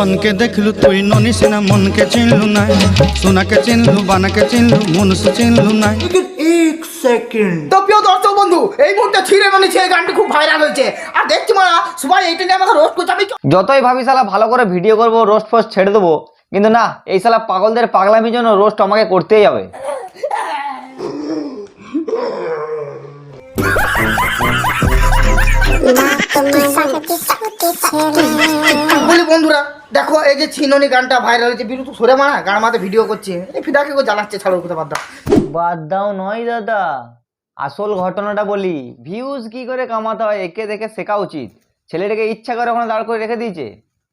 ধনকে দেখলু তুই ননি সিনা মনকে চিনলু নাই সোনাকে চিনলু বানাকে চিনলু মনুষ্য চিনলু নাই এক সেকেন্ড তো প্রিয় দর্শক বন্ধু এই মুহূর্তে ছিঁড়ে মেনেছে এই গানটি খুব ভাইরাল হয়েছে আর দেখছি মারা সবাই এইটা নিয়ে আমাকে রোস্ট করছে আমি যতই ভাবি সালা ভালো করে ভিডিও করব রোস্ট ফোস্ট ছেড়ে দেবো কিন্তু না এই সালা পাগলদের পাগলামির জন্য রোস্ট আমাকে করতেই হবে বলি বন্ধুরা দেখো, এই যে ছিননি গানটা ভাইরাল হয়েছে বিরু তো সরে মারা গান মাতে ভিডিও করছে। এই ফিদাকে কেউ জ্বালাচ্ছে, ছাড়ো কোথাও বাদ দাও। বাদ দাও নয় দাদা, আসল ঘটনাটা বলি। ভিউজ কি করে কামাতে হয়, একে দেখে শেখা উচিত। ছেলেটাকে ইচ্ছা করে ওখানে দাঁড় করে রেখে দিয়েছে।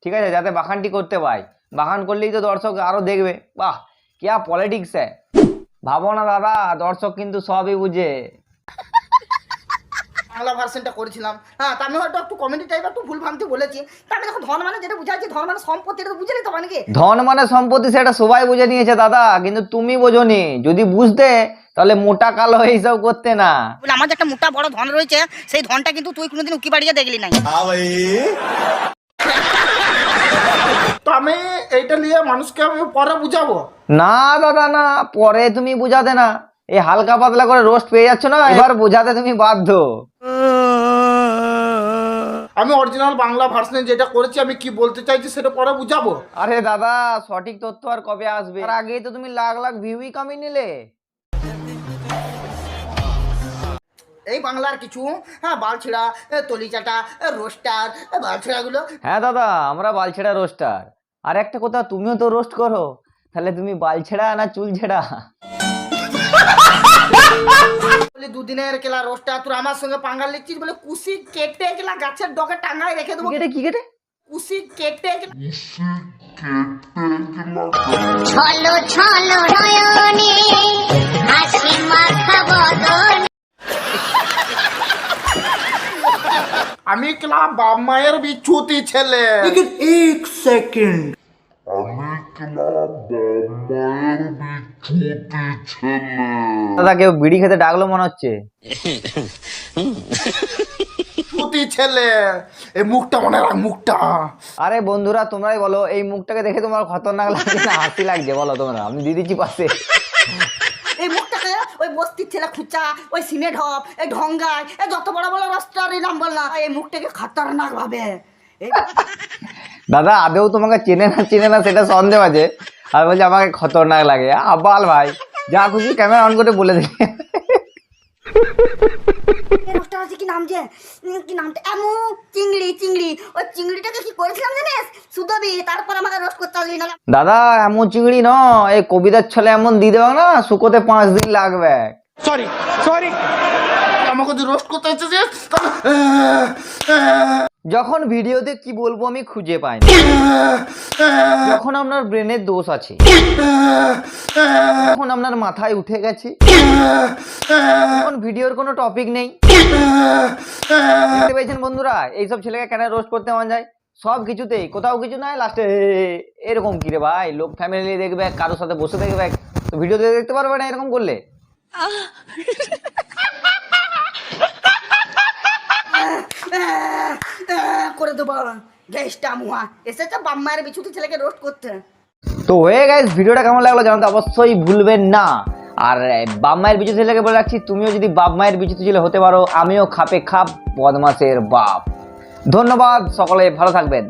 ঠিক আছে, যাতে বাখানটি করতে পায়। বাখান করলেই তো দর্শক আরও দেখবে। বাহ কেয়া পলিটিক্স হ্যাঁ ভাবো না দাদা, দর্শক কিন্তু সবই বুঝে। বাংলা ভার্সনটা করেছিলাম। হ্যাঁ তা আমি হয়তো একটু কমেডি টাইপ একটু ভুল ভাঙতে বলেছি। তা আমি দেখো ধন মানে যেটা বুঝাচ্ছি ধন মানে সম্পত্তি এটা তো বুঝে নিতে নাকি ধন মানে সম্পত্তি সেটা সবাই বুঝে নিয়েছে দাদা কিন্তু তুমি বোঝনি। যদি বুঝতে তাহলে মোটা কালো এইসব করতে না। বলে আমার যে একটা মোটা বড় ধন রয়েছে সেই ধনটা কিন্তু তুই কোনোদিন উকি বাড়িয়ে দেখলি নাই। তো আমি এইটা নিয়ে মানুষকে আমি পরে বুঝাবো? না দাদা না পরে তুমি বুঝাতে না। এই হালকা পাতলা করে রোস্ট পেয়ে যাচ্ছ না? এবার বোঝাতে তুমি বাধ্য। আমি অরিজিনাল বাংলা ভার্সনে যেটা করেছি আমি কি বলতে চাইছি সেটা পরে বুঝাবো। আরে দাদা সঠিক তথ্য আর কবে আসবে? তার আগেই তো তুমি লাখ লাখ ভিউই কামিয়ে নিলে। এই বাংলার কিছু হ্যাঁ বালছিড়া তলি চাটা রোস্টার বালছিড়াগুলো। হ্যাঁ দাদা আমরা বালছেড়া রোস্টার আর একটা কথা তুমিও তো রোস্ট করো। তাহলে তুমি বালছেড়া না চুল ছেড়া বলে দুদিনের কেলা রোস্টার তুই আমার সঙ্গে পাঙ্গাল লিখছিস বলে কুশি কেটে গেলা গাছের ডগে টাঙ্গায় রেখে দেবো। কেটে কি কেটে? কুশি কেটে গেলা ছলো ছলো নয়নে হাসি মাখা বদন। আমি কেলা বাপ মায়ের বিচ্ছুতি ছেলে। এক সেকেন্ড দাদা কেউ বিড়ি খেতে ডাকলো মনে হচ্ছে। ছেলে এই মুখটা মনে রাখ মুখটা। আরে বন্ধুরা তোমরাই বলো এই মুখটাকে দেখে তোমার খতরনাক লাগছে না হাসি লাগছে? বলো তোমরা আমি দিয়ে দিচ্ছি পাশে। এই মুখটাকে ওই বস্তির ছেলে খুচা ওই সিনে ঢপ এই ঢঙ্গায় এই যত বড় বড় রাস্তার এই নাম বল না এই মুখটাকে খতরনাক ভাবে। এই দাদা আদেও তোমাকে চেনে না চেনে না সেটা সন্দেহ আছে। আর বলছে আমাকে খতরনাক লাগে। আবাল ভাই যা খুশি ক্যামেরা অন করে বলে দিলে রোস্টার আছে কি নাম যে? কি নামটা এমন চিংড়ি চিংড়ি। ওই চিংড়িটাকে কি করেছিলাম জানিস? সুদবি তারপর আমাকে রোস্ট করতে না দাদা এমন চিংড়ি ন এই কবিতার ছলে এমন দিয়ে দেওয়া না শুকোতে পাঁচ দিন লাগবে। আমাকে যে রোস্ট করতে হচ্ছে যে যখন ভিডিওতে কি বলব আমি খুঁজে পাই না যখন আপনার ব্রেনের দোষ আছে। যখন আপনার মাথায় উঠে গেছে। তখন ভিডিওর কোনো টপিক নেই। দেখতে পেয়েছেন বন্ধুরা এইসব ছেলেকে কেন রোস্ট করতে মন যায়? সব কিছুতেই কোথাও কিছু নাই লাস্টে এরকম কি রে ভাই? লোক ফ্যামিলি দেখবে কারোর সাথে বসে দেখবে ভিডিওতে দেখতে পারবে না এরকম করলে? করে দেবো। গ্যাসটা ছেলেকে রোস্ট করতে। তো হয়ে গেছে ভিডিওটা কেমন লাগল জানাতে অবশ্যই ভুলবেন না। আর বাপ মায়ের বিচু ছেলেকে বলে রাখছি, তুমিও যদি বাপ মায়ের বিচু ছেলে হতে পারো, আমিও খাপে খাপ বদমাসের বাপ। ধন্যবাদ, সকলে ভালো থাকবেন।